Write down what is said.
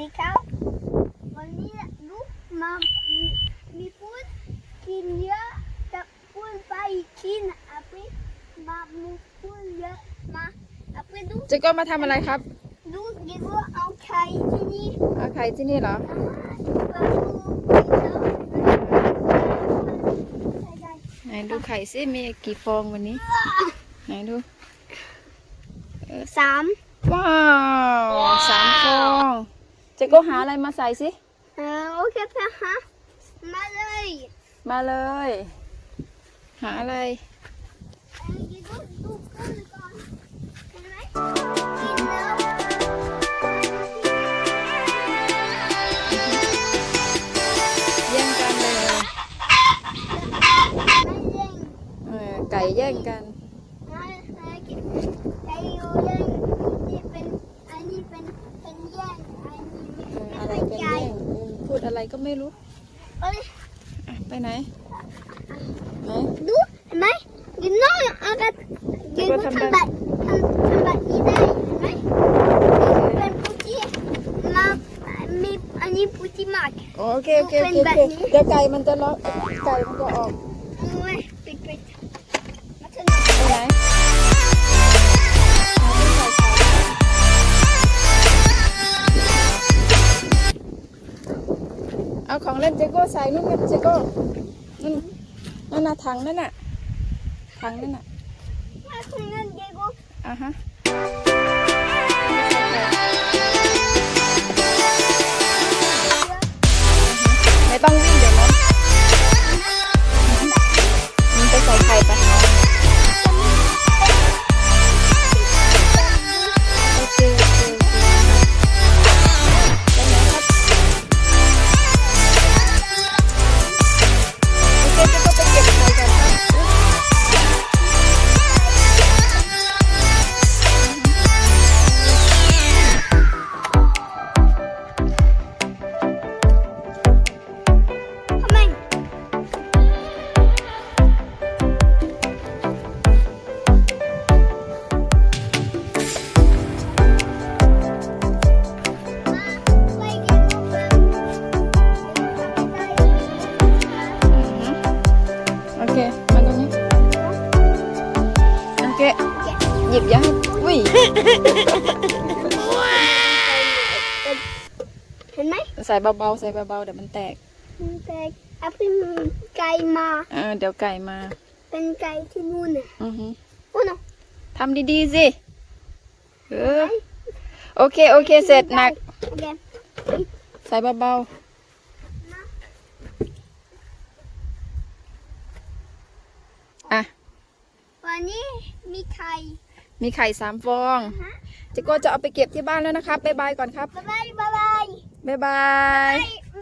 ดีครับ วันนี้ลูกมามีมีพูดกินเยอะจะพูดไปกินอาปิมามีพูดเยอะมาอาปิดูเจ๊ก็มาทำอะไรครับดูดีกว่าเอาไข่ที่นี่เอาไข่ที่นี่เหรอไหนดูไข่ซิมีกี่ฟองวันนี้ไหนดูสามว้าวสามฟอง เจ๊ก็หาอะไรมาใส่สิเออโอเคค่ะฮะมาเลย มาเลย หาอะไรเออดีกว่าดูก่อนก่อนเห็นไหมกินแล้วแย่งกันเลยไม่เล่นเออไก่แย่งกัน ไม่ไม่กินไก่อยู่เล่นนี่เป็นอันนี้เป็นเป็นแย่งอันนี้ เออ ไม่ อะไร เป็น เป็น ใจ แย่งอืม พูดอะไรก็ไม่รู้เอ้ยอะไปไหนไหนดูเห็นไหมกินน้อยอากาศกินก็ทำแบบทำทำแบบนี้ได้เห็นไหมเป็นพุจิมามีอันนี้พุจิมากโอเคโอเคโอเคเป็นโอแบบเคนี้เดี๋ยวไก่มันจะล็อกไก่มันก็ออก นเจโก้ใส่นู่นไงเจโก้นั่นนั่นน่ะถังนั่นน่ะถังนั่นน่ะมาถึงนั่นเดโก้อะฮะไม่ต้อง โอเคมาตรงนี้โอเคหยิบอยังอุ้ยเห็นไหมใส่เบาๆใส่เบาๆเดี๋ยวมันแตกมันแตกอาพี่มือไก่มา เออ เดี๋ยวไก่มา เป็นไก่ที่นู่น น่ะอือฮึโอ้โนทำดีๆสิเออโอเคโอเคเสร็จหนักโอเคใส่เบาๆอะ วันนี้มีไข่มีไข่สามฟองฮะเจโก้จะเอาไปเก็บที่บ้านแล้วนะครับบ๊ายบายก่อนครับ บ๊ายบายบ๊ายบายบ๊ายบายไม่